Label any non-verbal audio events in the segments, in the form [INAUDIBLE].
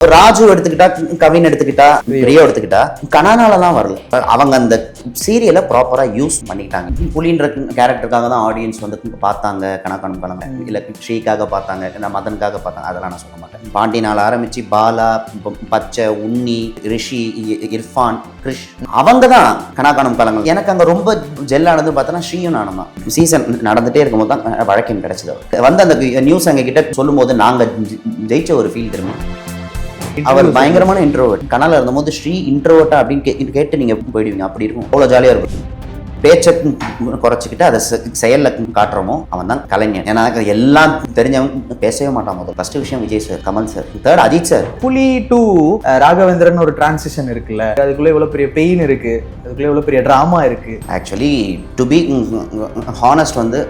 ராஜு எடுத்துக்கிட்டா கவின் எடுத்துக்கிட்டா ரியோ எடுத்துக்கிட்டா கனானாலலாம் வரல. அவங்க அந்த சீரியலை ப்ராப்பரா யூஸ் பண்ணிட்டாங்க. புலின்ற கேரக்டருக்காக தான் ஆடியன்ஸ் வந்து பார்த்தாங்க கணக்கான பழங்க இல்ல ஸ்ரீக்காக பார்த்தாங்க மதனுக்காக பார்த்தாங்க அதெல்லாம் நான் சொல்ல மாட்டேன். பாண்டியனால் ஆரம்பிச்சு பாலா பச்சை உன்னி ரிஷி இ- இர்ஃபான் கிருஷ் அவங்க தான் கணக்கானம் கலங்கள் எனக்கு அங்கே ரொம்ப ஜெல்லானது பார்த்தோன்னா ஸ்ரீயும் நானும் தான். சீசன் நடந்துட்டே இருக்கும்போது தான் வழக்கம் கிடைச்சது. வந்து அந்த நியூஸ் அங்கே கிட்ட சொல்லும்போது நாங்கள் ஜெ- ஜெயிச்ச ஒரு ஃபீல் திரும்ப அவர் பயங்கரமான இன்ட்ரோவர்ட் கனால இருந்தபோது ஸ்ரீ இன்ட்ரோவர்ட்டா அப்படின்னு கேட்டு நீங்க போயிடுவீங்க. அப்படி இருக்கும். அவ்வளோ ஜாலியா இருக்கும். பேச்சை குறைச்சிக்கிட்டு அதை செயல்ல காட்டுறோமோ அவன் தான் கலைஞன். ஏன்னா எல்லாம் தெரிஞ்சவன் பேசவே மாட்டான் முதல் ஃபர்ஸ்ட் விஷயம் Vijay sir Kamal sir third Ajith sir Puli to Raghavendran ஒரு டிரான்சிஷன் இருக்குல்ல. அதுக்குள்ள இவ்வளவு பெரிய பெயின் இருக்கு. அதுக்குள்ள இவ்வளவு பெரிய டிராமா இருக்கு. ஆக்சுவலி டு பி ஹானஸ்ட் வந்து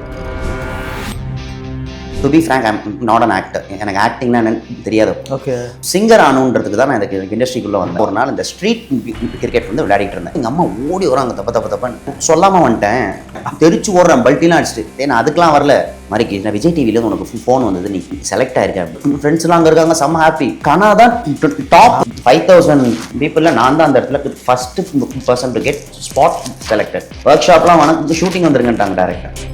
to be frank I'm not an actor எனக்கு ஆக்டிங்னா என்னன்னு தெரியாது. ஓகே சிங்கர் ஆகணுன்றதுக்கு தான் நான் இதுக்கு இண்டஸ்ட்ரிக்குள்ளே வந்தேன். ஒரு நாள் இந்த ஸ்ட்ரீட் கிரிக்கெட் வந்து விளையாடிட்டு இருந்தேன். எங்கள் அம்மா ஓடி வராங்க தப்ப தப்ப தப்பன்னு. சொல்லாமல் வந்துட்டேன். தெரிச்சு ஓடுறேன் பல்ட்டிலாம் அடிச்சுட்டு. ஏன்னா அதுக்கெலாம் வரல. மறிக்கு நான் விஜய் டிவியில் உனக்கு ஃபோன் வந்தது நீ செலக்ட் ஆயிருக்கேன் ஃப்ரெண்ட்ஸ்லாம் அங்கே இருக்காங்க செம்ம ஹாப்பி கனா தான் டாப் ஃபைவ் தௌசண்ட் பீப்புளில் நான் தான் அந்த இடத்துல first person to get spot selected work ஷாப்லாம் வணக்கம் ஷூட்டிங் வந்துருங்கன்ட்டாங்க டேரக்டர்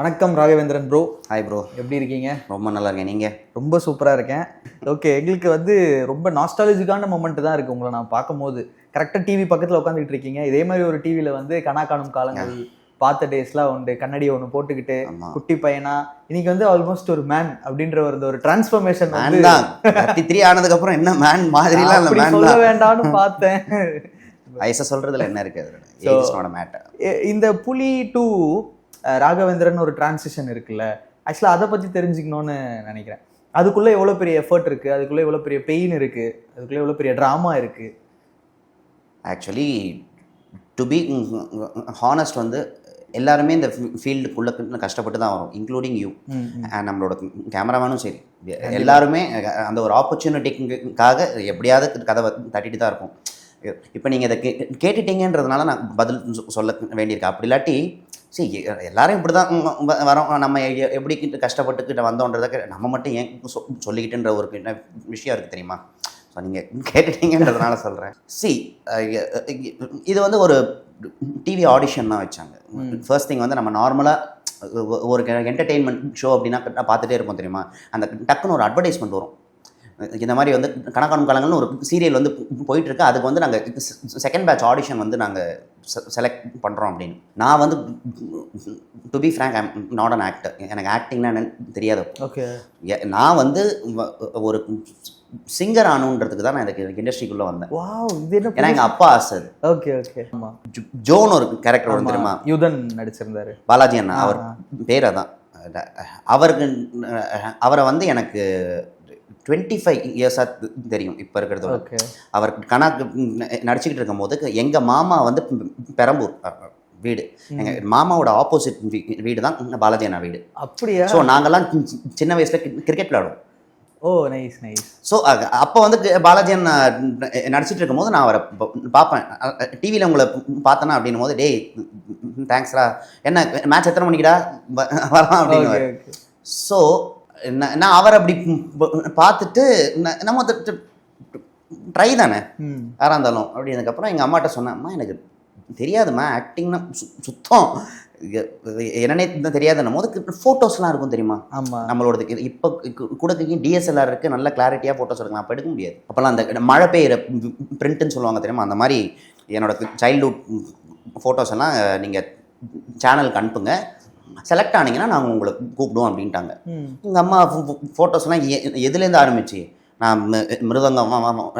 வணக்கம் ராகவேந்திரன் ப்ரோ ஹாய் ப்ரோ எப்படி இருக்கீங்க? ரொம்ப நல்லா இருக்கேன். நீங்கள் ரொம்ப சூப்பரா இருக்கேன். ஓகே எங்களுக்கு வந்து ரொம்ப நாஸ்டாலஜிக்கான மொமெண்ட் தான் இருக்கு உங்களை நான் பார்க்கும்போது. கரெக்டா டிவி பக்கத்துல உட்காந்துட்டு இருக்கீங்க. இதே மாதிரி ஒரு டிவில வந்து கனா காணும் காலங்கள் பார்த்த டேஸ்லாம் உண்டு. கண்ணாடி ஒன்று போட்டுக்கிட்டு. குட்டி பையனா இன்னைக்கு வந்து ஆல்மோஸ்ட் ஒரு மேன் அப்படின்ற ஒரு ஒரு டிரான்ஸ்ஃபர்மேஷன் மேன் தான். தேர்ட்டி த்ரீ ஆனதுக்கப்புறம் என்ன மேன் மாதிரிலாம் இல்லை மேன் சொல்ல வேண்டாம்னு பார்த்தேன். வயசை சொல்றதுல என்ன இருக்கு இந்த புலி டு ராகவேந்திரன் ஒரு டிரான்சிஷன் இருக்குல்ல. ஆக்சுவலாக அதை பற்றி தெரிஞ்சுக்கணும்னு நினைக்கிறேன். அதுக்குள்ளே எவ்வளோ பெரிய எஃபர்ட் இருக்குது அதுக்குள்ளே எவ்வளோ பெரிய பெயின் இருக்குது அதுக்குள்ளே எவ்வளோ பெரிய ட்ராமா இருக்குது ஆக்சுவலி டு பி ஹானஸ்ட் வந்து எல்லாருமே இந்த ஃபீல்டுக்குள்ள கஷ்டப்பட்டு தான் வரும். இன்க்ளூடிங் யூ நம்மளோட கேமராமேனும் சரி. எல்லாருமே அந்த ஒரு ஆப்பர்ச்சுனிட்டிக்காக எப்படியாவது கதவை தட்டிட்டு தான் இருக்கும் இப்போ நீங்கள் இதை கே கேட்டுட்டீங்கன்றதுனால நான் பதில் சொல்ல வேண்டியிருக்கு. அப்படி இல்லாட்டி சரி எல்லாரும் இப்படி தான் வரோம். நம்ம எப்படி கிட்ட கஷ்டப்பட்டுக்கிட்ட வந்தோன்றதை நம்ம மட்டும் ஏன் சொ- சொல்லிக்கிட்டுன்ற ஒரு விஷயம் இருக்குது தெரியுமா? ஸோ நீங்கள் கேட்டுட்டீங்கன்றதுனால சொல்கிறேன் சி இது வந்து ஒரு டிவி ஆடிஷன் தான் வச்சாங்க. ஃபர்ஸ்ட் திங் வந்து நம்ம நார்மலாக ஒரு என்டர்டெயின்மெண்ட் ஷோ அப்படின்னா பார்த்துட்டே இருப்போம் தெரியுமா? அந்த டக்குன்னு ஒரு அட்வர்டைஸ்மெண்ட் வரும். இந்த மாதிரி வந்து கணக்கான காலங்கள்னு ஒரு சீரியல் வந்து போயிட்டு இருக்கு. அதுக்கு வந்து நாங்கள் செகண்ட் பேட்ச் ஆடிஷன் வந்து நாங்கள் செலக்ட் பண்ணுறோம் அப்படின்னு. நான் வந்து to be frank I'm not an actor எனக்கு ஆக்டிங்னா என்னன்னு தெரியாது. ஓகே நான் வந்து ஒரு சிங்கர் ஆகணுன்றதுக்கு தான் நான் இதுக்கு இண்டஸ்ட்ரிக்குள்ளே வந்தேன். ஏன்னா எங்கள் அப்பா ஆசை. ஓகே ஓகே ஆமாம் ஜோன் ஒரு கேரக்டர் வரும் தெரியுமா? யுதன் நடிச்சிருந்தாரு. பாலாஜி அண்ணா அவர். பேர் அதான். அவருக்கு அவரை வந்து எனக்கு டுவெண்ட்டி ஃபைவ் இயர்ஸாக தெரியும் இப்போ இருக்கிறத அவர் கணக்கு நடிச்சுக்கிட்டு இருக்கும்போது எங்கள் மாமா வந்து பெரம்பூர் வீடு. எங்கள் மாமாவோட ஆப்போசிட் வீடு தான் பாலாஜி அண்ணா வீடு. அப்படியா? ஸோ சி- சின்ன வயசில் கிரிக்கெட் விளையாடுவோம் ஓ நைஸ் நைஸ் ஸோ அப்போ வந்து பாலாஜி அண்ணா நடிச்சிட்டு இருக்கும்போது நான் அவரை பார்ப்பேன். டிவியில் உங்களை பார்த்தேன்னா அப்படின்னும் போது டேய் தேங்க்ஸ்ரா என்ன மேட்ச் எத்தனை மணிக்குடா? வரலாம் அப்படின்னு ஸோ நான் அவர் அப்படி பார்த்துட்டு நம்ம ட்ரை தானே? யாராக இருந்தாலும். அப்படினதுக்கப்புறம் எங்கள் அம்மாட்ட சொன்னேன் அம்மா எனக்கு தெரியாதும்மா ஆக்டிங்னா சுத்தம். என்னன்னே தெரியாதுன்னும் போது ஃபோட்டோஸ்லாம் இருக்கும் தெரியுமா? ஆமாம் நம்மளோடது இப்போ கூட டிஎஸ்எல்ஆர் இருக்கு நல்ல கிளாரிட்டியாக ஃபோட்டோஸ் எடுக்கலாம். அப்போ எடுக்க முடியாது. அப்போல்லாம் அந்த மழை பெய்யுற பிரிண்ட்னு சொல்லுவாங்க தெரியுமா? அந்த மாதிரி என்னோட சைல்ட்ஹுட் ஃபோட்டோஸ் எல்லாம் நீங்கள் சேனலுக்கு அனுப்புங்க. செலக்ட் ஆனீங்கன்னா நாங்கள் உங்களை கூப்பிடுவோம் அப்படின்ட்டாங்க. எங்கள் அம்மா ஃபோட்டோஸ்லாம் எதுலேருந்து ஆரம்பிச்சு? நான் மிருதங்கம்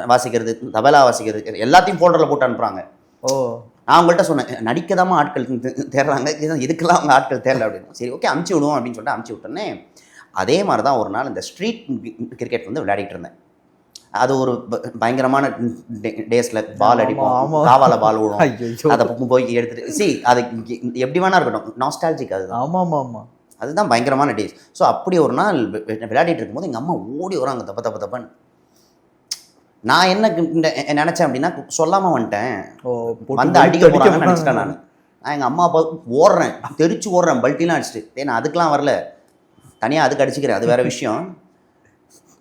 வாசிக்கிறது தபலா வாசிக்கிறது எல்லாத்தையும் ஃபோல்டரில் போட்டு அனுப்புகிறாங்க ஓ. நான் அவங்கள்ட்ட சொன்னேன் நடிக்கதாம்மா ஆட்கள் தேடுறாங்க இது- இதுக்கெல்லாம் அவங்க ஆட்கள் தேடல அப்படின்னு. சரி ஓகே அமுச்சு விடுவோம் அப்படின்னு சொல்லிட்டு அமுச்சு விட்டோன்னே அதே மாதிரி தான் ஒரு நாள் இந்த ஸ்ட்ரீட் கிரிக்கெட் வந்து விளையாடிட்டு இருந்தேன். அது ஒரு பயங்கரமான டேஸில் பால் அடிப்போம். காவால பால் விடும் அதை போய் எடுத்துட்டு சி அது எப்படி வேணா இருக்கட்டும். நாஸ்டாலஜிக் அதுதான். ஆமா ஆமா ஆமா அதுதான் பயங்கரமான டேஸ் ஸோ அப்படி ஒரு நாள் விளையாடிட்டு இருக்கும்போது எங்கள் அம்மா ஓடி வராங்க தப்ப தப்ப தப்பன்னு. நான் என்ன நினைச்சேன் அப்படின்னா சொல்லாம வந்துட்டேன். வந்து அடிக்க போறாங்க. நினைச்சிட்டேன் நான். நான் எங்கள் அம்மா அப்பா ஓடுறேன். தெரிச்சு ஓடுறேன். பல்ட்டிலாம் அடிச்சுட்டு. நான் அதுக்கெலாம் வரல. தனியாக அதுக்கு அடிச்சுக்கிறேன். அது வேறு விஷயம்.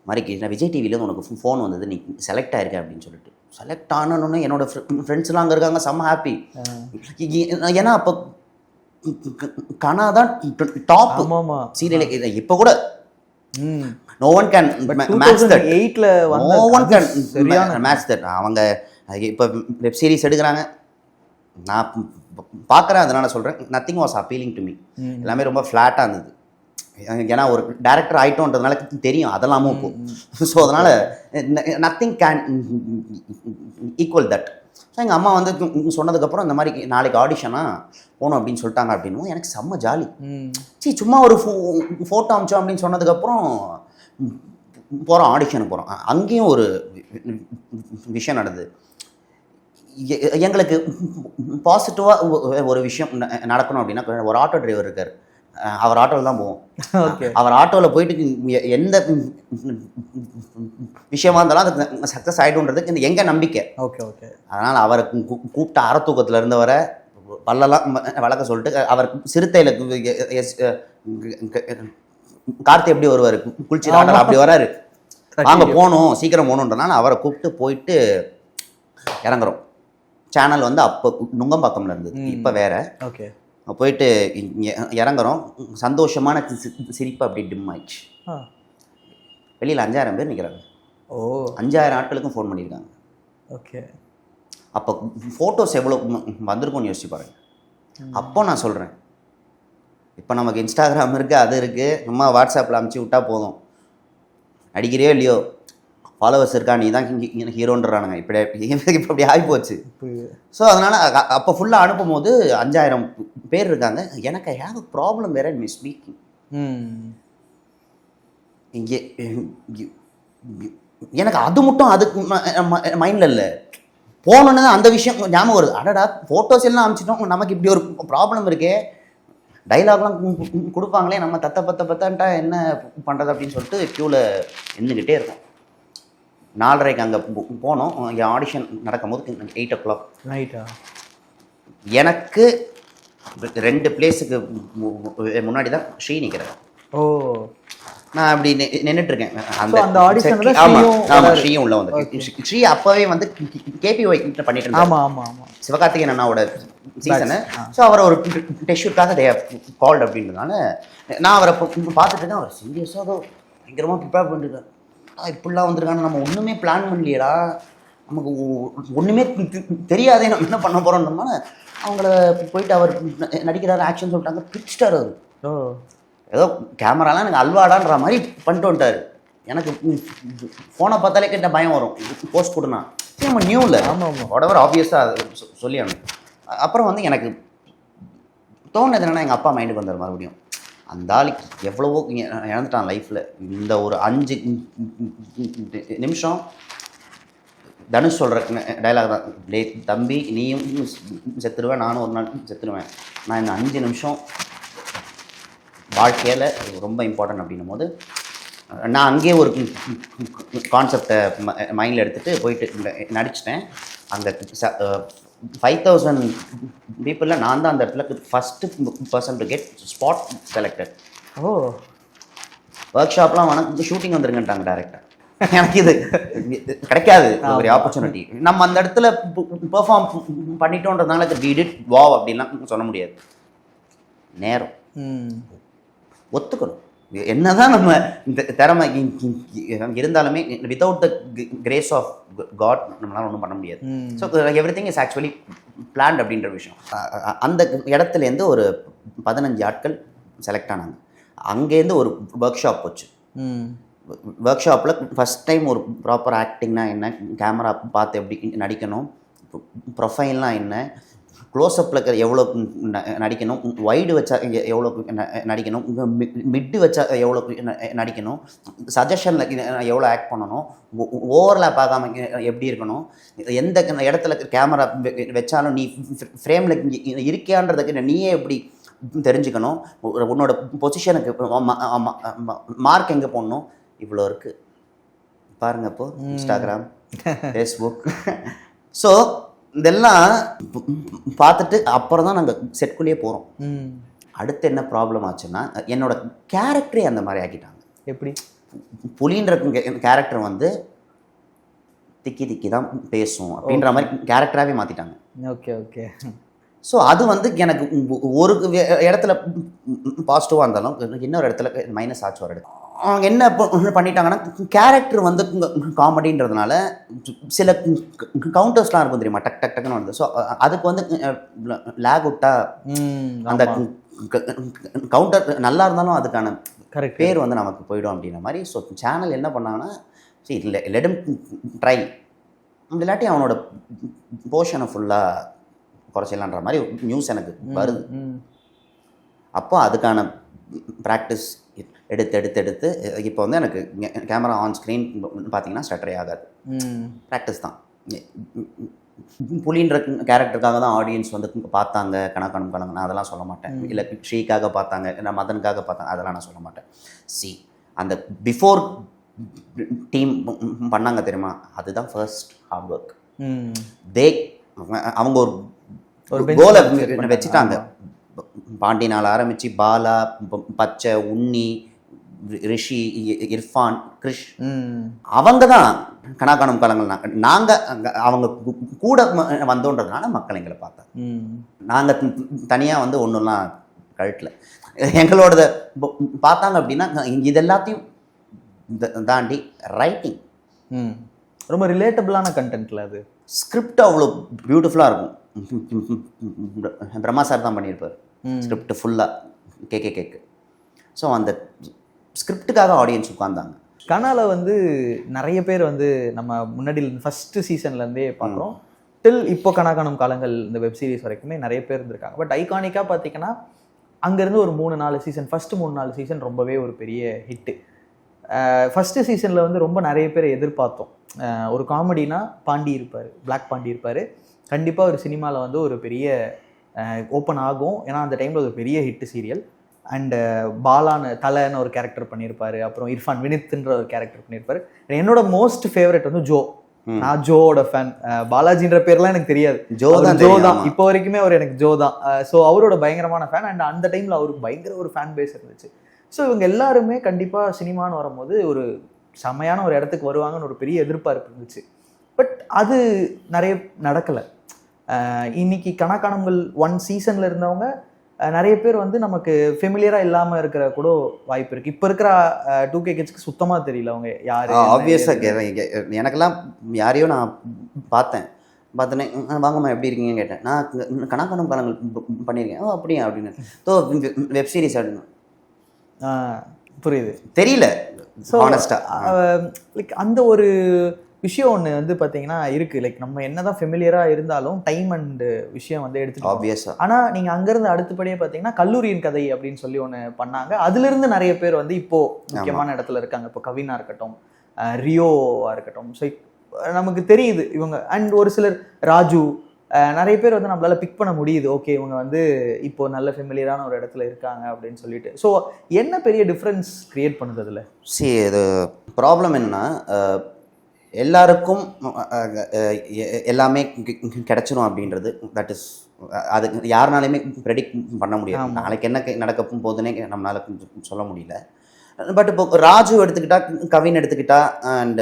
மாதிரிக்கு நான் விஜய் டிவியில் உனக்கு ஃபோன் வந்தது நீ செலக்ட் ஆயிருக்க அப்படின்னு சொல்லிட்டு. செலக்ட் ஆனோன்னு என்னோட ஃப்ரெண்ட்ஸ்லாம் அங்கே இருக்காங்க செம்ம ஹாப்பி ஏன்னா அப்போ கனா தான் டாப் சீரியல் இப்போ கூட. No one can match that எயிட்ல நோ ஒன் கேன் சரியான மேட்ச் தட் அவங்க இப்போ வெப் சீரிஸ் எடுக்கிறாங்க. நான் பார்க்குறேன் அதனால சொல்கிறேன் நத்திங் வாஸ் அப்பீலிங் டு ம். எல்லாமே ரொம்ப ஃப்ளாட்டாக இருந்தது. ஏன்னா ஒரு டேரக்டர் ஆயிட்டோன்றதுனால தெரியும் அதெல்லாமும் இப்போ ஸோ அதனால் nothing can equal that so எங்கள் அம்மா வந்து சொன்னதுக்கப்புறம் இந்த மாதிரி நாளைக்கு ஆடிஷனாக போகணும் அப்படின்னு சொல்லிட்டாங்க அப்படின்னும் எனக்கு செம்ம ஜாலி ம். சீ சும்மா ஒரு ஃபோ ஃபோட்டோ அமிச்சோம் அப்படின்னு சொன்னதுக்கப்புறம் போகிறோம் ஆடிஷனுக்கு போகிறோம் அங்கேயும் ஒரு விஷயம் நடந்தது. எங்களுக்கு பாசிட்டிவாக ஒரு விஷயம் நடக்கணும் அப்படின்னா ஒரு ஆட்டோ டிரைவர் இருக்கார். அவர் ஆட்டோவில் தான் போவோம். அவர் ஆட்டோவில் போயிட்டு எந்த விஷயமா இருந்தாலும் அது சக்ஸஸ் ஆகிடும்ன்றதுக்கு இந்த எங்கள் நம்பிக்கை. Okay okay. அதனால் அவரை கூப்பிட்ட அறத்தூக்கத்தில் இருந்தவரை பல்லெல்லாம் வளர்க்க சொல்லிட்டு அவர் சிறுத்தையில் கார்த்தி எப்படி வருவார்? குளிச்சு ஆடல அப்படி வராரு. வாங்க போகணும் சீக்கிரம் போகணுன்றனால அவரை கூப்பிட்டு போயிட்டு இறங்குறோம். சேனல் வந்து அப்போ நுங்கம்பாக்கம்ல இருந்தது. இப்போ வேற. ஓகே. போயிட்டு இறங்குறோம். சந்தோஷமான சிரிப்பு அப்படி டிம் ஆயிடுச்சு. வெளியில் அஞ்சாயிரம் பேர் நிற்கிறாங்க ஓ. அஞ்சாயிரம் ஆட்களுக்கும் ஃபோன் பண்ணியிருக்காங்க. ஓகே. அப்போ ஃபோட்டோஸ் எவ்வளோ வந்திருக்கும்னு யோசிச்சு பாருங்க. அப்போ நான் சொல்கிறேன் இப்போ நமக்கு இன்ஸ்டாகிராம் இருக்குது அது இருக்குது சும்மா வாட்ஸ்அப்பில் அமுச்சு விட்டா போதும். நடிக்கிறியோ இல்லையோ? ஃபாலோவர்ஸ் இருக்கா? நீ தான் ஹீரோன்றானுங்க இப்படி இப்போ இப்படி ஆகி போச்சு ஸோ அதனால் அப்போ ஃபுல்லாக அனுப்பும் போது அஞ்சாயிரம் பேர் இருக்காங்க. எனக்கு ஐ ஹேவ் அ ப்ராப்ளம் வேற மிஸ் ஸ்பீக்கிங் இங்கே எனக்கு அது மட்டும் அதுக்கு மைண்டில் இல்லை. போனோன்னு தான் அந்த விஷயம் ஞாபகம் வருது. அடடா ஃபோட்டோஸ் எல்லாம் அனுப்பிச்சிட்டோம். நமக்கு இப்படி ஒரு ப்ராப்ளம் இருக்கே. டைலாக்லாம் கொடுப்பாங்களே. நம்ம தத்த பத்த பத்தன்ட்டா என்ன பண்ணுறது அப்படின்னு சொல்லிட்டு க்யூவில் நின்றுக்கிட்டே இருக்கோம். நாலரைக்கு அங்கே போனோம். இங்கே ஆடிஷன் நடக்கும்போது எயிட் ஓ கிளாக் நைட்டா எனக்கு ரெண்டு பிளேஸுக்கு முன்னாடி தான் ஸ்ரீ நிற்கிறேன் ஓ. நான் அப்படி நின்றுட்டு இருக்கேன் So, அந்த audition ல ஆமா ஸ்ரீயும் உள்ள வந்து ஸ்ரீ அப்பவே வந்து கேபி ஒய் பண்ணிட்டு இருந்தாரு. ஆமா ஆமா ஆமா. சிவகார்த்திகேயன் அண்ணாவோட சீசனு. ஸோ அவர் ஒரு டெஸ்யூக்காக தே கால்டு அப்படின்றதுனால நான் அவரை பார்த்துட்டு இருக்கேன். அவர் சீரியஸாக ஏதோ பயங்கரமாக ப்ரிப்பேர் பண்ணிருக்காரு இப்படிலாம் வந்திருக்காங்க நம்ம ஒன்றுமே பிளான் பண்ணலையேடா. நமக்கு ஒ- ஒண்ணுமே தெ- தெ- தெரியாதே நம்ம என்ன பண்ண போகிறோம்னால அவங்கள போயிட்டு அவர் நடிக்கிறாரு ஆக்ஷன் சொல்லிட்டாங்க. பிடிச்சிட்டாரு அவர். ஏதோ கேமராலாம் எனக்கு அல்வாடான்ற மாதிரி பண்ணிட்டு வந்துட்டாரு. எனக்கு ஃபோனை பார்த்தாலே கிட்ட பயம் வரும். போஸ்ட் கொடுனா நம்ம நியூ இல்லை ஆமா, ஆமா. உடவர் ஆப்வியஸாக சொல்லி அனுப்பு அப்புறம் வந்து எனக்கு தோணுது என்னன்னா எங்கள் அப்பா மைண்டுக்கு வந்தார் மறுபடியும். அந்த ஆளுக்கு எவ்வளவோ இழந்துட்டான் லைஃப்பில் இந்த ஒரு அஞ்சு நிமிஷம் தனுஷ் சொல்கிற டைலாக் தான். டே தம்பி நீயும் செத்துருவேன் நானும் ஒரு நாள் செத்துருவேன். நான் இந்த அஞ்சு நிமிஷம் வாழ்க்கையில் ரொம்ப இம்பார்ட்டன்ட் அப்படின்னும் போது நான் அங்கேயே ஒரு கான்செப்டை மைண்டில் எடுத்துகிட்டு போயிட்டு நடிச்சிட்டேன். அங்கே ஃபைவ் தௌசண்ட் பீப்புளில் நான் தான் அந்த இடத்துல first person to get spot selected oh. Work ஷாப்லாம் வணக்கம் ஷூட்டிங் வந்துருங்கன்ட்டாங்க டேரக்டர் எனக்கு இது கிடைக்காது ஒரு ஆப்பர்ச்சுனிட்டி நம்ம அந்த இடத்துல பெர்ஃபார்ம் பண்ணிட்டோன்றதுனால வி டிட் வாவ் அப்படின்லாம் சொல்ல முடியாது. நேரம். ம். என்னதான் நம்ம இந்த திறமை இருந்தாலுமே without the grace of God நம்மளால ஒன்றும் பண்ண முடியாது. So everything is actually planned அப்படின்ற விஷயம். அந்த இடத்துலேருந்து ஒரு பதினஞ்சு ஆட்கள் செலக்ட் ஆனாங்க. அங்கேருந்து ஒரு ஒர்க் ஷாப் போச்சு ஒர்க் ஷாப்பில் ஃபஸ்ட் டைம் ஒரு ப்ராப்பர் ஆக்டிங்னா என்ன கேமரா பார்த்து எப்படி நடிக்கணும் ப்ரொஃபைல்னால் என்ன க்ளோஸ்அப்பில் இருக்கிற எவ்வளோ ந- நடிக்கணும்? வைடு வச்சா எவ்வளோ நடிக்கணும்? மிட்டு வச்சா எவ்வளோ நடிக்கணும்? சஜஷனில் எவ்வளோ ஆக்ட் பண்ணணும்? ஓவர்லேப் ஆகாமல் எப்படி இருக்கணும்? எந்த இடத்துல கேமரா வச்சாலும் நீ ஃப்ரேமில் இருக்கியான்றதுக்கு நீயே எப்படி தெரிஞ்சுக்கணும்? உன்னோட பொசிஷனுக்கு மார்க் எங்கே போடணும்? இவ்வளோ இருக்குது பாருங்க இப்போ இன்ஸ்டாகிராம் ஃபேஸ்புக் ஸோ இதெல்லாம் பார்த்துட்டு அப்புறம் தான் நாங்கள் செட்குள்ளேயே போகிறோம் அடுத்து என்ன ப்ராப்ளம் ஆச்சுன்னா என்னோட கேரக்டரே அந்த மாதிரி ஆக்கிட்டாங்க. எப்படி? புலின்ற கேரக்டர் வந்து திக்கி திக்கி தான் பேசும் அப்படின்ற மாதிரி கேரக்டராகவே மாற்றிட்டாங்க ஓகே ஓகே ஸோ அது வந்து எனக்கு ஒரு இடத்துல பாசிட்டிவாக இருந்தாலும் இன்னொரு இடத்துல மைனஸ் ஆச்சு ஒரு இடத்துல அவங்க என்ன பண்ணிட்டாங்கன்னா கேரக்டர் வந்து காமெடின்றதுனால சில கவுண்டர்ஸ்லாம் இருக்கும் தெரியுமா? டக் டக் டக்குன்னு வந்து. ஸோ அதுக்கு வந்து லேக் விட்டா அந்த கவுண்டர் நல்லா இருந்தாலும் அதுக்கான கரெக்ட் பேர் வந்து நமக்கு போயிடும் அப்படின்ற மாதிரி. ஸோ சேனல் என்ன பண்ணாங்கன்னா சரி இல்லை லெடம் ட்ரை இல்லாட்டி அவனோட போர்ஷனை ஃபுல்லாக குறைச்சிடலான்ற மாதிரி நியூஸ் எனக்கு வருது. அப்போ அதுக்கான ப்ராக்டிஸ் எடுத்து எடுத்து எடுத்து இப்போ வந்து எனக்கு கேமரா ஆன் ஸ்க்ரீன் பார்த்தீங்கன்னா ஸ்டட்டரே ஆகாது. ப்ராக்டிஸ் தான். புலின்ற கேரக்டருக்காக தான் ஆடியன்ஸ் வந்து பார்த்தாங்க கணக்கணும் கணக்கு நான் அதெல்லாம் சொல்ல மாட்டேன். இல்லை ஸ்ரீக்காக பார்த்தாங்க இல்லை மதனுக்காக பார்த்தாங்க அதெல்லாம் நான் சொல்ல மாட்டேன். சி அந்த பிஃபோர் டீம் பண்ணாங்க தெரியுமா? அதுதான் ஃபர்ஸ்ட் ஹார்ட் ஒர்க் தே அவங்க ஒரு ஒரு கோலை. வச்சுட்டாங்க. பாண்டியனால் ஆரம்பித்து பாலா பச்சை உன்னி ரிஷி இ- இர்ஃபான் கிரிஷ் அவங்க தான் கணாக்காணும் காலங்கள் நாங்கள் அவங்க கூட வந்தோன்றதுனால மக்கள் எங்களை பார்த்தாங்க நாங்கள் தனியாக வந்து ஒன்றுலாம் கழட்டில் எங்களோடத பார்த்தாங்க அப்படின்னா இது எல்லாத்தையும் தாண்டி ரைட்டிங் ரொம்ப ரிலேட்டபிளான கண்டென்ட்ல அது ஸ்கிரிப்ட் அவ்வளோ பியூட்டிஃபுல்லாக இருக்கும் பிரம்மா சார் தான் பண்ணியிருப்பார். ஸ்கிரிப்ட் ஃபுல்லாக கேட்க கேட்க ஸோ அந்த ஸ்கிரிப்டுக்காக ஆடியன்ஸ் உட்காந்தாங்க கனால வந்து நிறைய பேர் வந்து நம்ம முன்னாடி ஃபஸ்ட்டு சீசன்லேருந்தே பார்க்குறோம். டில் இப்போ கணக்கானும் காலங்கள் இந்த வெப் சீரிஸ் வரைக்குமே நிறைய பேர் இருந்திருக்காங்க. பட் ஐகானிக்காக பார்த்தீங்கன்னா அங்கேருந்து ஒரு மூணு நாலு சீசன் ஃபஸ்ட்டு மூணு நாலு சீசன் ரொம்பவே ஒரு பெரிய ஹிட்டு ஃபஸ்ட்டு சீசனில் வந்து ரொம்ப நிறைய பேர் எதிர்பார்த்தோம். ஒரு காமெடினா பாண்டி இருப்பார் பிளாக் பாண்டி இருப்பார். கண்டிப்பாக ஒரு சினிமாவில் வந்து ஒரு பெரிய ஓப்பன் ஆகும். ஏன்னா அந்த டைமில் ஒரு பெரிய ஹிட்டு சீரியல் அண்டு பாலான்னு தலைன்னு ஒரு கேரக்டர் பண்ணியிருப்பாரு அப்புறம் இர்ஃபான் வினித்ன்ற ஒரு கேரக்டர் பண்ணியிருப்பாரு என்னோட மோஸ்ட் ஃபேவரட் வந்து ஜோ. நான் ஜோவோட ஃபேன் பாலாஜின்ற பேர்லாம் எனக்கு தெரியாது. ஜோ தான் ஜோ தான். இப்போ வரைக்குமே அவர் எனக்கு ஜோ தான். ஸோ அவரோட பயங்கரமான ஃபேன் அண்ட் அந்த டைமில் அவருக்கு பயங்கர ஒரு ஃபேன் பேஸ் இருந்துச்சு. ஸோ இவங்க எல்லாருமே கண்டிப்பாக சினிமான்னு வரும்போது ஒரு செமையான ஒரு இடத்துக்கு வருவாங்கன்னு ஒரு பெரிய எதிர்பார்ப்பு இருந்துச்சு. பட் அது நிறைய நடக்கலை. இன்னைக்கு கணக்கானங்கள் ஒன் சீசனில் இருந்தவங்க நிறைய பேர் வந்து நமக்கு ஃபெமிலியராக இல்லாமல் இருக்கிற கூட வாய்ப்பு இருக்குது இப்போ இருக்கிற டூ கே கிட்ஸ்க்கு சுத்தமாக தெரியல அவங்க யார் ஆப்வியஸாக எனக்கெல்லாம் யாரையோ நான் பார்த்தேன். பார்த்தோன்னே "ம், வாங்கம்மா எப்படி இருக்கீங்கன்னு கேட்டேன். நான் கணக்கானம் காலங்கள் ப- பண்ணியிருக்கேன். ஓ அப்படியா? அப்படின்னு ஸோ வெப் சீரிஸ் அப்படின்னு. புரியுது. தெரியல. ஸோ லைக் அந்த ஒரு விஷயம் ஒன்று வந்து பார்த்தீங்கன்னா இருக்குது லைக் நம்ம என்னதான் ஃபெமிலியராக இருந்தாலும் டைம் அண்ட் விஷயம் வந்து எடுத்துட்டு ஆப்வியஸாக ஆனால் நீங்கள் அங்கேருந்து அடுத்தபடியே பார்த்தீங்கன்னா கல்லூரியின் கதை அப்படின்னு சொல்லி ஒன்று பண்ணாங்க. அதுலேருந்து நிறைய பேர் வந்து இப்போ முக்கியமான இடத்துல இருக்காங்க. இப்போ கவினா இருக்கட்டும் அஹ் ரியோவா இருக்கட்டும். ஸோ நமக்கு தெரியுது இவங்க. அண்ட் ஒரு சிலர் ராஜு நிறைய பேர் வந்து நம்மளால பிக் பண்ண முடியுது. ஓகே இவங்க வந்து இப்போ நல்ல ஃபெமிலியரான ஒரு இடத்துல இருக்காங்க அப்படின்னு சொல்லிட்டு. ஸோ என்ன பெரிய டிஃப்ரென்ஸ் கிரியேட் பண்ணுது அதில்? சி இது ப்ராப்ளம் என்னன்னா எல்லாருக்கும் எல்லாமே கிடைச்சிரும் அப்படின்றது தட் இஸ் அது யாருனாலையுமே ப்ரெடிக்ட் பண்ண முடியாது. நாளைக்கு என்ன கே- நடக்க போகுதுன்னே நம்மளால கொஞ்சம் சொல்ல முடியல. பட் இப்போ ராஜு எடுத்துக்கிட்டா கவின் எடுத்துக்கிட்டா அண்ட்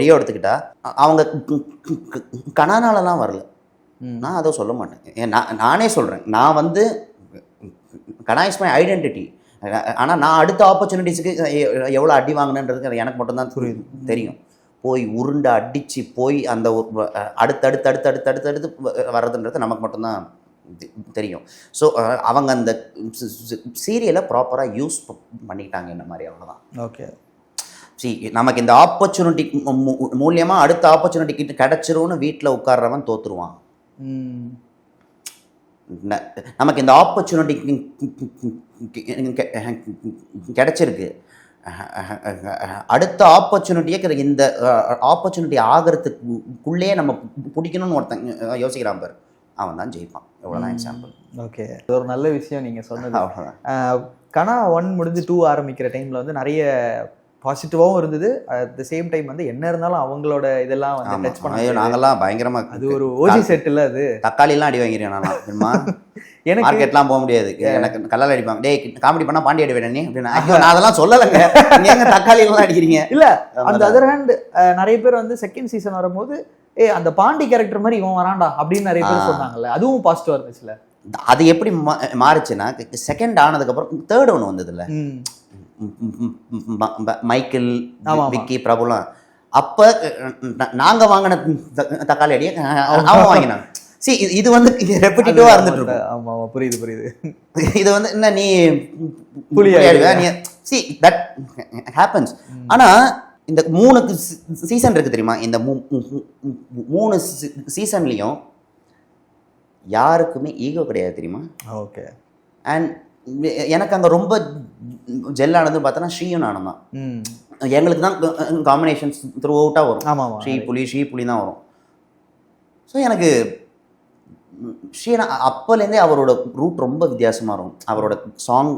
ரியோ எடுத்துக்கிட்டா அவங்க கனானாலலாம் வரல. நான் அதை சொல்ல மாட்டேன். நான் நானே சொல்கிறேன் நான் வந்து கனா இஸ் மை ஐடென்டிட்டி ஆனால் நான் அடுத்த ஆப்பர்ச்சுனிட்டிஸுக்கு எவ்வளோ அடி வாங்கினேன்றதுக்கு எனக்கு மட்டும்தான் தெரியும். போய் உருண்டை அடித்து போய் அந்த அடுத்தடுத்து அடுத்து அடுத்து அடுத்து அடுத்து வர்றதுன்றது நமக்கு மட்டும்தான் தெரியும் ஸோ அவங்க அந்த சீரியலை ப்ராப்பராக யூஸ் பண்ணிக்கிட்டாங்க இந்த மாதிரி அவ்வளோதான் ஓகே சி நமக்கு இந்த ஆப்பர்ச்சுனிட்டி மூலியமாக அடுத்த ஆப்பர்ச்சுனிட்டி கிட்ட கிடச்சிரும்னு வீட்டில் உட்கார்றவன் ந- நமக்கு இந்த ஆப்பர்ச்சுனிட்டி கிடைச்சிருக்கு அடுத்த ஆப்பர்ச்சுனிட்டியே இந்த ஆப்பர்ச்சுனிட்டி ஆகிறதுக்குள்ளே நம்ம பிடிக்கணும்னு ஒருத்தன் யோசிக்கிறான் பாரு. அவன் தான் ஜெயிப்பான் எவ்வளோதான் எக்ஸாம்பிள் ஓகே இது ஒரு நல்ல விஷயம் நீங்கள் சொன்னது. கனா ஒன் முடிஞ்சு டூ ஆரம்பிக்கிற டைமில் வந்து நிறைய பாசிட்டிவாகவும் இருந்தது. அட் த சேம் டைம் வந்து என்ன இருந்தாலும் அவங்களோட இதெல்லாம் வந்து டச் பண்ண. நாங்கெல்லாம் பயங்கரமா அது ஒரு ஓஜி செட் இல்ல அது. தக்காளி எல்லாம் அடி வாங்கிறேன் நான். [LAUGHS] எனக்கு மார்க்கெட்லாம் போக முடியாது. எனக்கு கல்லால் அடிப்பாங்க. டேய் காமெடி பண்ணா பாண்டி அடி வேணும் அப்படின்னா நான் அதெல்லாம் சொல்லலைங்க. நீங்க எங்க தக்காளி எல்லாம் அடிக்கிறீங்க? இல்ல அந்த அதர் ஹேண்ட் நிறைய பேர் வந்து செகண்ட் சீசன் வரும்போது ஏ அந்த பாண்டி கேரக்டர் மாதிரி இவன் வரான்டா அப்படின்னு நிறைய பேர். சொன்னாங்கல்ல. அதுவும் பாசிட்டிவா இருந்துச்சுல அது எப்படி மாறுச்சுன்னா செகண்ட் ஆனதுக்கப்புறம் தேர்ட் ஒன்று வந்ததுல்ல. மைக்கேல். விக்கி பிரபுலாம். அப்ப நா- நாங்க வாங்கின தக்காளி அடியை அவங்க வாங்கினாங்க சி இது வந்து [LAUGHS] ரெப்பிட்டேட்டிவா இருந்துட்டு இருக்கும் ஆமா ஆமா புரியுது புரியுது. [LAUGHS] இது வந்து என்ன நீ புலி புலியாடுவ, நீ சி தட் ஹேப்பன்ஸ் ஆனா இந்த மூணு சீசன் இருக்கு தெரியுமா? இந்த மூணு சீசன்லயும் யாருக்குமே ஈகோ கிடையாது தெரியுமா? ஓகே. அண்ட் எனக்கு அங்கே ரொம்ப ஜெல்லானதுன்னு பார்த்தோன்னா ஸ்ரீயும் நானும் தான். எங்களுக்கு தான் காம்பினேஷன்ஸ் த்ரூ அவுட்டாக வரும். ஸ்ரீ புலி ஸ்ரீ புலி தான் வரும். ஸோ எனக்கு ஸ்ரீனா அப்போலேருந்தே அவரோட ரூட் ரொம்ப வித்தியாசமாக இருக்கும். அவரோட சாங்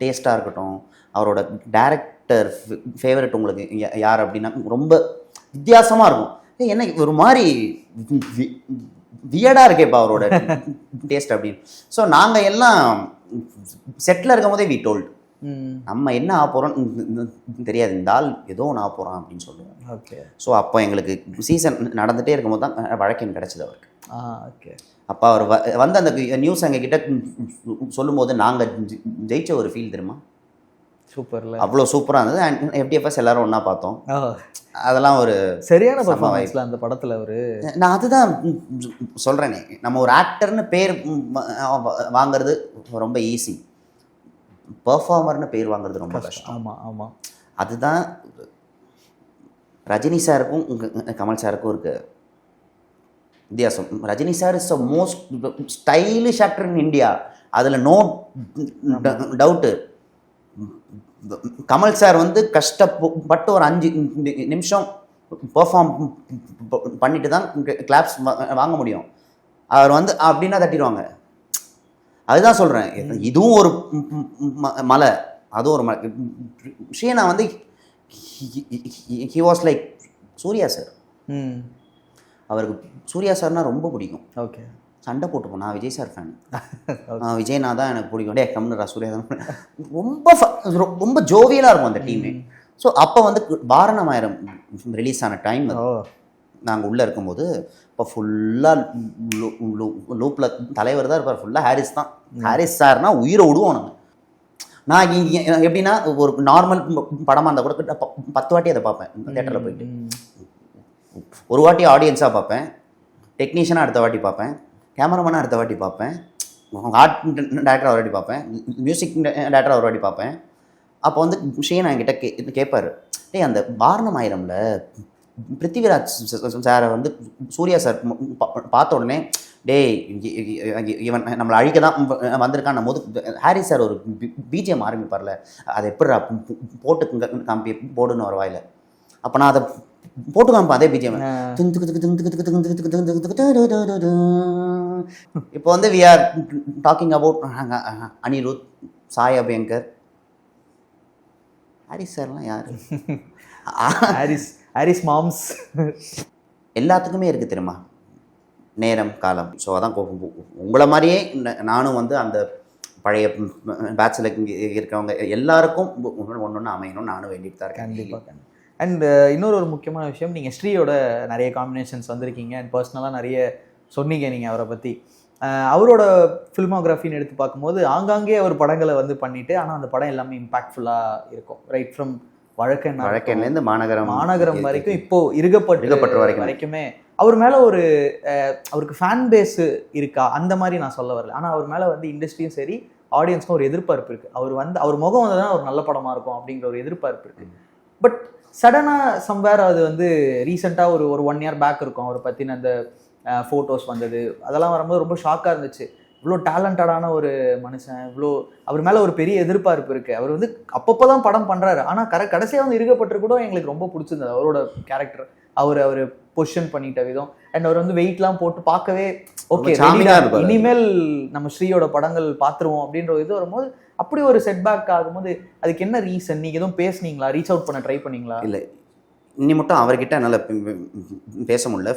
டேஸ்ட்டாக இருக்கட்டும் அவரோட டேரக்டர் ஃபேவரட் உங்களுக்கு யார் அப்படின்னா ரொம்ப வித்தியாசமாக இருக்கும். என்ன ஒரு மாதிரி வியடாக இருக்கேப்பா அவரோட டேஸ்ட் அப்படின்னு. ஸோ நாங்கள் எல்லாம் செட்டில் இருக்கும் போதே வி டோல்ட் நம்ம என்ன ஆக போகிறோம் தெரியாது. இந்த ஆள் ஏதோ ஒன்று ஆக போகிறான் அப்படின்னு சொல்லுவோம். ஓகே. ஸோ அப்போ எங்களுக்கு சீசன் நடந்துகிட்டே இருக்கும்போது தான் வழக்கன் கிடச்சிது அவருக்கு. அப்போ அவர் வ வந்து அந்த நியூஸ் எங்ககிட்ட சொல்லும்போது நாங்கள் ஜெயிச்ச ஒரு ஃபீல் தெரியுமா? சூப்பர்ல. அவ்வளோ சூப்பராக இருந்தது. அண்ட் எஃப்டிஎஃப்எஸ் எல்லாரும் ஒன்றா பார்த்தோம். அதெல்லாம் ஒரு சரியான பர்ஃபார்மன்ஸ்ல அந்த படத்துல ஒரு நான் அதுதான் சொல்கிறேனே நம்ம ஒரு ஆக்டர்னு பேர் வாங்குறது ரொம்ப ஈஸி பெர்ஃபார்மர்னு பேர் வாங்குறது ரொம்ப கஷ்டம். ஆமா ஆமா. அதுதான் ரஜினி சாருக்கும் கமல் சாருக்கும் இருக்கு. வித்தியாசம் Rajini sir is a most stylish actor in India அதில் நோ டவுட்டு கமல் சார் வந்து கஷ்டப்பட்டு ஒரு அஞ்சு நிமிஷம் பெர்ஃபார்ம் பண்ணிட்டு தான் கிளாப்ஸ் வாங்க முடியும். அவர் வந்து அப்படின்னா தட்டிடுவாங்க. அதுதான் சொல்கிறேன் இதுவும் ஒரு ம- மலை. அதுவும் ஒரு மலை. ஷீனா வந்து he was like Suriya sir. அவருக்கு சூர்யா சார்னா ரொம்ப பிடிக்கும். ஓகே. சண்டை போட்டுப்போம். நான் விஜய் சார் ஃபேன் [LAUGHS] விஜய்னா தான் எனக்கு பிடிக்கும். டே கம்னரா சூர்யா தான் ரொம்ப ரொம்ப ஜோவியலாக இருக்கும் அந்த டீமே ஸோ அப்போ வந்து பாரணமாயிரம் ரிலீஸ் ஆன டைம் நாங்கள் உள்ளே இருக்கும்போது இப்போ ஃபுல்லாக லூப்பில் தலைவர் தான் இருப்பார். ஃபுல்லாக ஹாரிஸ் தான். ஹாரிஸ் சார்னா உயிரை விடுவோம் நாங்கள் நான் இங்கே எப்படின்னா ஒரு நார்மல் படமாக இருந்தால் கூட பத்து வாட்டி அதை பார்ப்பேன். தேட்டரில் போயிட்டு. ஒரு வாட்டி ஆடியன்ஸாக பார்ப்பேன். டெக்னீஷியனாக அடுத்த வாட்டி பார்ப்பேன். கேமராமேனாக அடுத்த வாட்டி பார்ப்பேன். ஆர்ட் டேரக்டர் ஒரு வாட்டி பார்ப்பேன். மியூசிக் டேரக்டர் ஒரு வாட்டி பார்ப்பேன். அப்போ வந்து ஷேன் என்கிட்ட கே கேட்பார் டேய் அந்த வாரணம் ஆயிரம்ல பிருத்திவிராஜ் சாரை வந்து சூர்யா சார் பார்த்த உடனே டேய் இவன் நம்மளை அழிக்க தான் வந்திருக்கான். போது ஹாரி சார் ஒரு பிஜிஎம் ஆரம்பிப்பார்ல. அதை எப்படிடா போட்டு காம்பி போடுன்னு ஒரு வாயில் அப்போ நான் அதை போட்டு காமிப்பேன் அதே பிஜிஎம் இப்போ வந்து we are talking about Anirudh Sai Abhyankar Harris சார்லாம் யார்? [LAUGHS] Harris Harris moms. எல்லாத்துக்குமே இருக்குது தெரியுமா? நேரம் காலம். ஸோ அதான் உங்களை மாதிரியே நானும் வந்து அந்த பழைய பேட்சில் இருக்கிறவங்க எல்லாருக்கும் ஒன்று ஒன்று அமையணும் நானும் வேண்டிட்டு தான் இருக்கேன். கண்டிப்பாக அண்ட் இன்னொரு ஒரு முக்கியமான விஷயம் நீங்கள் ஸ்ரீயோட நிறைய காம்பினேஷன்ஸ் வந்திருக்கீங்க. அண்ட் பர்சனலாக நிறைய சொன்னீங்க நீங்கள் அவரை பற்றி அவரோட ஃபில்மோகிராஃபின்னு எடுத்து பார்க்கும்போது ஆங்காங்கே அவர் படங்களை வந்து பண்ணிட்டு ஆனால் அந்த படம் எல்லாமே இம்பாக்ட்ஃபுல்லாக இருக்கும். ரைட் ஃப்ரம் வழக்கன் வழக்கன்லேருந்து மாநகரம் மாநகரம் வரைக்கும் இப்போ இருகப்பட்டு வரைக்கும். வரைக்குமே அவர் மேல ஒரு அஹ், அவருக்கு ஃபேன் பேஸ் இருக்கா? அந்த மாதிரி நான் சொல்ல வரல. ஆனா அவர் மேல வந்து இண்டஸ்ட்ரியும் சரி ஆடியன்ஸ்க்கும் ஒரு எதிர்பார்ப்பு இருக்கு. அவர் வந்து அவர் முகம் வந்து தான் ஒரு நல்ல படமா இருக்கும் அப்படிங்கிற ஒரு எதிர்பார்ப்பு இருக்கு. பட் சடனா சம்வேர் அது வந்து ரீசெண்டா ஒரு ஒரு ஒன் இயர் பேக் இருக்கும். அவரை பத்தின அந்த ஃபோட்டோஸ் வந்தது. அதெல்லாம் வரும்போது ரொம்ப ஷாக்காக இருந்துச்சு. இவ்வளோ டேலண்டடான ஒரு மனுஷன் இவ்வளோ அவர் மேலே ஒரு பெரிய எதிர்பார்ப்பு இருக்குது அவர் வந்து அப்பப்போ தான் படம் பண்ணுறாரு ஆனால் கர கடைசியாக வந்து இருக்கப்பட்டு கூட எங்களுக்கு ரொம்ப பிடிச்சிருந்தது. அவரோட கேரக்டர் அவர் அவர் பொசிஷன் பண்ணிட்ட விதம். அண்ட் அவர் வந்து வெயிட்லாம் போட்டு பார்க்கவே ஓகே. இனிமேல் நம்ம ஸ்ரீயோட படங்கள் பார்த்துருவோம் அப்படின்ற இது வரும்போது அப்படி ஒரு செட்பேக் ஆகும்போது அதுக்கு என்ன ரீசன் நீங்க எதுவும் பேசுனீங்களா? ரீச் அவுட் பண்ண ட்ரை பண்ணீங்களா? இல்லை. இன்னி மட்டும் அவர்கிட்ட என்னால் பேச முடியல.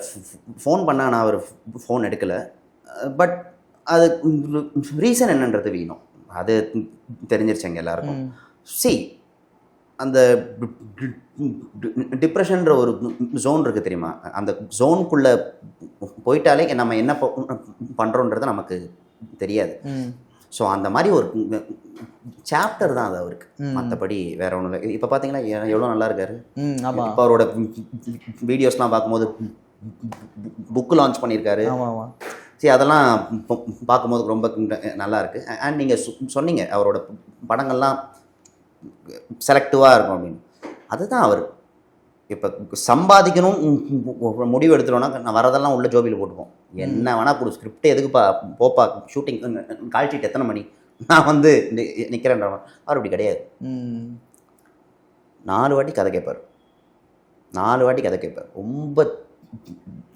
ஃபோன் பண்ணால் நான் அவர் ஃபோன் எடுக்கலை. பட் அது ரீசன் என்னன்றது வேணும். அது தெரிஞ்சிருச்சு எங்க எல்லாருக்கும். சி அந்த டிப்ரெஷன்ற ஒரு ஜோன் இருக்குது தெரியுமா? அந்த ஜோனுக்குள்ளே போயிட்டாலே நம்ம என்ன பண்ணுறோன்றது நமக்கு தெரியாது. ஸோ அந்த மாதிரி ஒரு சாப்டர் தான் அது அவருக்கு. மற்றபடி வேற ஒன்றும் இல்லை. இப்போ பார்த்தீங்களா எவ்வளோ நல்லா இருக்காரு? இப்போ அவரோட வீடியோஸ்லாம் பார்க்கும்போது புக்கு லான்ச் பண்ணியிருக்காரு. சரி அதெல்லாம் பார்க்கும்போது ரொம்ப நல்லா இருக்கு. அண்ட் நீங்கள் சொன்னீங்க அவரோட படங்கள்லாம் செலக்டிவாக இருக்கும் அப்படின்னு. அதுதான் அவர். இப்போ சம்பாதிக்கணும் முடிவு எடுத்துட்டோம்னா நான் வரதெல்லாம் உள்ள ஜோபியில் போட்டுப்போம். என்ன வேணால் கொடு ஸ்கிரிப்ட் எதுக்குப்பா போப்பா ஷூட்டிங் கால் ஷீட் எத்தனை மணி? நான் வந்து நிற்கிறேன்ற அவர் அப்படி கிடையாது. நாலு வாட்டி கதை கேட்பார் நாலு வாட்டி கதை கேட்பார் ரொம்ப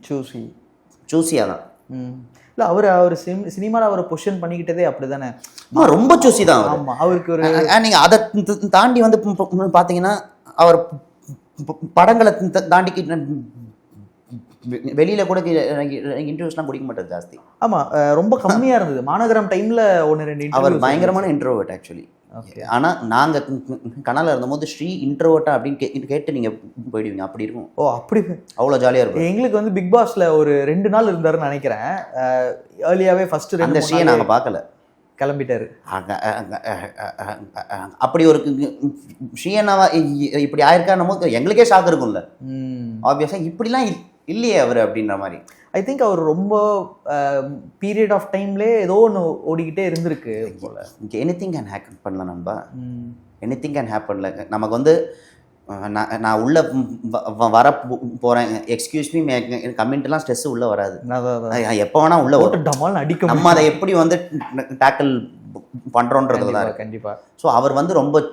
சூசி சூஸியாக தான். இல்ல அவர் அவர் சினிமால அவரை பொசிஷன் பண்ணிக்கிட்டதே அப்படிதானே? ஆமா, ரொம்ப சூஸி தான் அவர். ஆமா அவருக்கு ஒரு நீங்கள் அதை தாண்டி வந்து பார்த்தீங்கன்னா அவர் படங்களை த- தாண்டி வெ- வெளியில கூட இன்டர்வியூஸ்லாம் குடிக்க மாட்டார் ஜாஸ்தி. ஆமா அஹ் ரொம்ப கம்மியா இருந்தது. மாநகரம் டைம்ல ஒன்னு ரெண்டு அவர் பயங்கரமான இன்ட்ரோவர்ட் ஆக்சுவலி Okay. ஆனா நாங்க கனல இருந்தபோது ஸ்ரீ இன்ட்ரோவர்ட்டா அப்படின்னு கேட்டு நீங்க போயிடுவீங்க. அப்படி இருக்கும். ஓ அப்படி அவ்வளோ ஜாலியா இருக்கும். எங்களுக்கு வந்து பிக் பாஸ்ல ஒரு ரெண்டு நாள் இருந்தாருன்னு நினைக்கிறேன். ஏர்லியாவே ஃபர்ஸ்ட் ரெண்டு அந்த ஸ்ரீயை நாள் நாங்க பார்க்கல. கிளம்பிட்டாரு. அப்படி ஒரு ஸ்ரீயனாவா இப்படி ஆயிருக்கான்னும் போது எங்களுக்கே ஷாக் இருக்கும்ல. ம். ஆப்வியஸா இப்படிலாம் இல்- இல்லையே அவர் அப்படின்ற மாதிரி. ஐ திங்க் அவர் ரொம்ப பீரியட் ஆஃப் டைம்லே ஏதோ ஒன்று ஓடிக்கிட்டே இருந்திருக்கு போல. எனி திங் கேன் ஹேக் பண்ணலாம் நண்பா. எனி திங் கேன் ஹேப்பன்ல நமக்கு வந்து நான் நான் உள்ள வர போ- போறேன். எக்ஸ்கியூஸ் மீ கமெண்ட்லாம் ஸ்ட்ரெஸ் உள்ள வராது. எப்போ வேணா உள்ள போட்டு டமால்னு அடிக்க நம்ம அதை எப்படி வந்து டேக்கிள் பண்றோன்றதுல தான் கண்டிப்பா, கண்டிப்பா. ஸோ அவர் வந்து ரொம்ப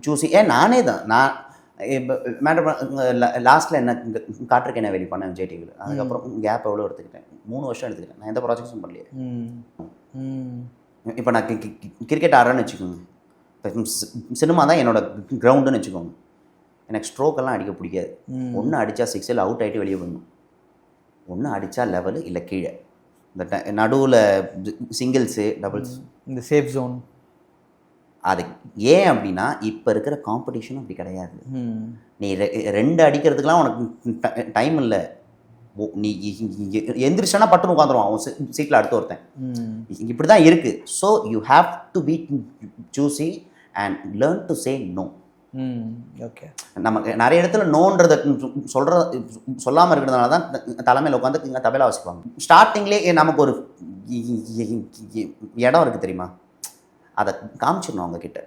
சூசி ஏன் நானே தான். நான் மேடம் லாஸ்ட்டில் என்ன காற்றுக்கு என்ன வெளி பண்ணேன் டிவியில் அதுக்கப்புறம் கேப் எவ்வளோ எடுத்துக்கிட்டேன்? மூணு வருஷம் எடுத்துக்கிட்டேன். நான் எந்த ப்ராஜெக்ட்ஸும் பண்ணலையே. இப்போ நான் கிரிக்கெட் ஆடுறேன்னு வச்சுக்கோங்க. சினிமா தான் என்னோட கிரவுண்டுன்னு வச்சுக்கோங்க. எனக்கு ஸ்ட்ரோக் எல்லாம் அடிக்க பிடிக்காது. ஒன்று அடித்தா சிக்ஸில் அவுட் ஆகிட்டு வெளியே போடணும் ஒன்று அடித்தா லெவலு இல்லை கீழே. இந்த நடுவில் சிங்கிள்ஸு டபுள்ஸ் இந்த சேஃப் ஜோன் அது ஏன் அப்படின்னா இப்போ இருக்கிற காம்படிஷனும் அப்படி கிடையாது. நீ ரெ- ரெண்டு அடிக்கிறதுக்கெலாம் உனக்கு டைம் இல்லை. நீ எந்திரிச்சானா பட்டுன்னு உட்காந்துருவான் அவன் சீட்டில் அடுத்து ஒருத்தன். இப்படி தான் இருக்குது so you have to be choosy and learn to say no okay நமக்கு நிறைய இடத்துல நோன்றத சொல்கிற சொல்லாமல் இருக்கிறதுனால தான் தலைமையில் உட்காந்து தபேலா வச்சுப்பாங்க ஸ்டார்டிங்லேயே நமக்கு ஒரு இடம் இருக்குது தெரியுமா? அதை காமிச்சிடணும் அவங்க கிட்ட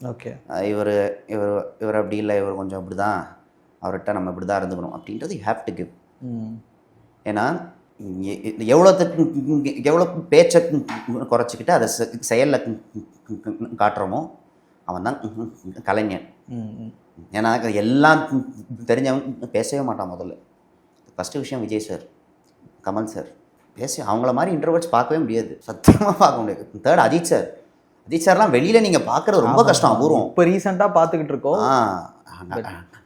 ஓகே இவர் இவர் இவர் அப்படி இல்லை இவர் கொஞ்சம் அப்படி தான் அவர்கிட்ட நம்ம இப்படி தான் இருந்துக்கணும். அப்படின்றது யூ ஹேவ் டு கிவ் ஏன்னா எவ்வளோத்துக்கு எவ்வளோ பேச்சை குறைச்சிக்கிட்டு அதை செயலில் காட்டுறோமோ அவன் தான் கலைஞன். ஏன்னா எல்லாம் தெரிஞ்சவன் பேசவே மாட்டான் முதல்ல. ஃபஸ்ட்டு விஷயம் விஜய் சார் கமல் சார் பேச அவங்கள மாதிரி இன்டர்வர்ட்ஸ் பார்க்கவே முடியாது. சத்தியமாக பார்க்க முடியாது. தேர்ட் அஜித் சார் அஜித் சார்லாம் வெளியில் நீங்கள் பார்க்குறது ரொம்ப கஷ்டம் அபூர்வம். இப்போ ரீசெண்டாக பார்த்துக்கிட்டு இருக்கோம்.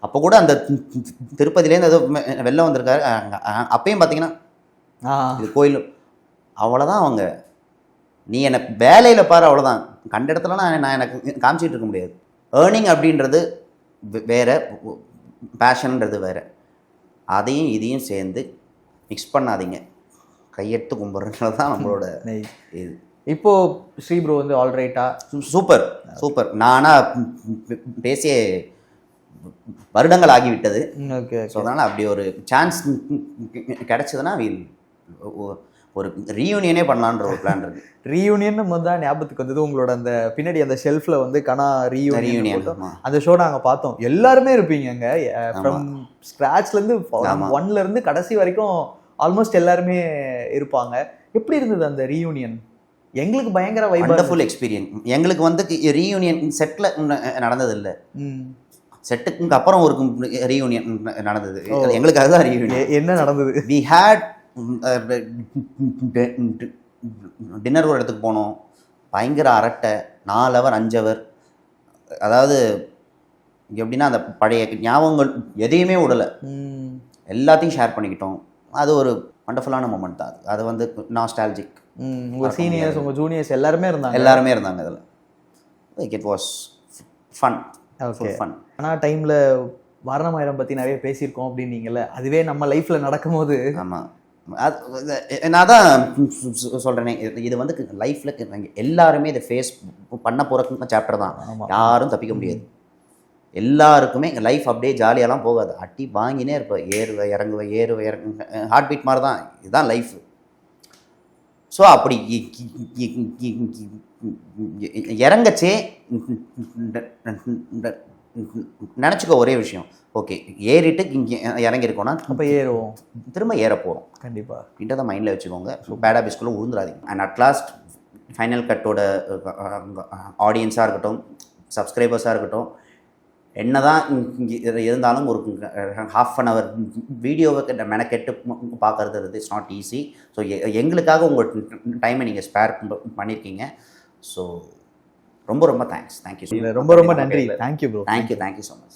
அப்போ கூட அந்த திருப்பதியிலேருந்து ஏதோ வெளில வந்திருக்காரு. அப்பயும் பார்த்தீங்கன்னா இது கோயில். அவ்வளோதான் அவங்க. நீ என்னை வேலையில் பாரு அவ்வளோதான் கண்ட இடத்துல நான் நான் எனக்கு காமிச்சிட்டு இருக்க முடியாது. ஏர்னிங் அப்படின்றது வேற பேஷன்ன்றது வேற. அதையும் இதையும் சேர்ந்து மிக்ஸ் பண்ணாதீங்க. கையெடுத்து கும்பிட்றதுனால தான் நம்மளோட. இது. இப்போ ஸ்ரீ ப்ரோ வந்து ஆல்ரைட்டா சூப்பர் சூப்பர். நானா பேசிய வருடங்கள் ஆகிவிட்டது. ஓகே ஸோ அதனால் அப்படி ஒரு சான்ஸ் கிடைச்சதுன்னா வீல் ஒரு ரீயூனியனே பண்ணலான்ற ஒரு பிளான் இருக்கு. ரீயூனியன் தான் ஞாபகத்துக்கு வந்தது. உங்களோட அந்த பின்னாடி அந்த ஷெல்ஃப்ல வந்து கனா ரீயூனியன் அந்த ஷோ நாங்க பார்த்தோம். எல்லாருமே இருப்பீங்கங்க ஃப்ரம் ஸ்கிராச்ல இருந்து ஆமா. ஒன்ல இருந்து கடைசி வரைக்கும் ஆல்மோஸ்ட் எல்லாருமே இருப்பாங்க. எப்படி இருந்தது அந்த ரீயூனியன் எங்களுக்கு பயங்கர வண்டர்ஃபுல் எக்ஸ்பீரியன்ஸ் எங்களுக்கு வந்து ரீயூனியன் செட்டில் நடந்தது இல்லை. செட்டுக்கு அப்புறம் ஒரு ரீயூனியன் நடந்தது. ஓ. எங்களுக்கு அதுதான் ரீயூனியன் என்ன நடந்தது? வி ஹேட் டின்னர் ஒரு இடத்துக்கு போனோம். பயங்கர அரட்டை நாலு அவர் அஞ்சு அவர் அதாவது எப்படின்னா அந்த பழைய ஞாபகங்கள் எதையுமே விடலை. எல்லாத்தையும் ஷேர் பண்ணிக்கிட்டோம். அது ஒரு வண்டர்ஃபுல்லான மூமெண்ட் தான் அது. அது வந்து நாஸ்டாலஜிக் ம். உங்க சீனியர்ஸ் உங்க ஜூனியர்ஸ் எல்லாருமே இருந்தாங்க. எல்லாருமே இருந்தாங்க அதில். Like it was fun okay fun ஆனால் டைம்ல வாரணமாயிரம் பத்தி நிறைய பேசியிருக்கோம் அப்படின்னீங்கல்ல அதுவே நம்ம லைஃப்ல நடக்கும்போது ஆமாம் நான் தான் சொல்கிறேனே இது வந்து லைஃப்பில் எல்லாருமே இதை ஃபேஸ் பண்ண போகிற சாப்டர் தான் யாரும் தப்பிக்க முடியாது எல்லாருக்குமே லைஃப் அப்படியே ஜாலியாலாம் போகாது அட்டி வாங்கினே இருப்ப ஏறுவ இறங்குவ ஏறுவ இறங்கு ஹார்ட் பீட் மாதிரி தான் இதுதான் லைஃப் ஸோ அப்படி இறங்கச்சே நினச்சிக்கோ ஒரே விஷயம். ஓகே ஏறிட்டு இங்கே இறங்கியிருக்கோன்னா அப்ப ஏறுவோம். திரும்ப ஏற போகிறோம் கண்டிப்பா. அப்படின்றத மைண்டில் வச்சுக்கோங்க. ஸோ பேட் ஹாபிஸ்குள்ளே உழுந்துடாதீங்க அண்ட் அட் லாஸ்ட் ஃபைனல் கட்டோட ஆடியன்ஸாக இருக்கட்டும் சப்ஸ்கிரைபர்ஸாக இருக்கட்டும் என்ன தான் இருந்தாலும் ஒரு ஹாஃப் அன் ஹவர் வீடியோவை மெனக்கெட்டு பார்க்கறது இட்ஸ் நாட் ஈஸி ஸோ எங்களுக்காக உங்கள் டைமை நீங்கள் ஸ்பேர் பண்ணியிருக்கீங்க ஸோ ரொம்ப ரொம்ப தேங்க்ஸ் தேங்க்யூ ரொம்ப ரொம்ப நன்றி. Thank you bro thank you thank you so much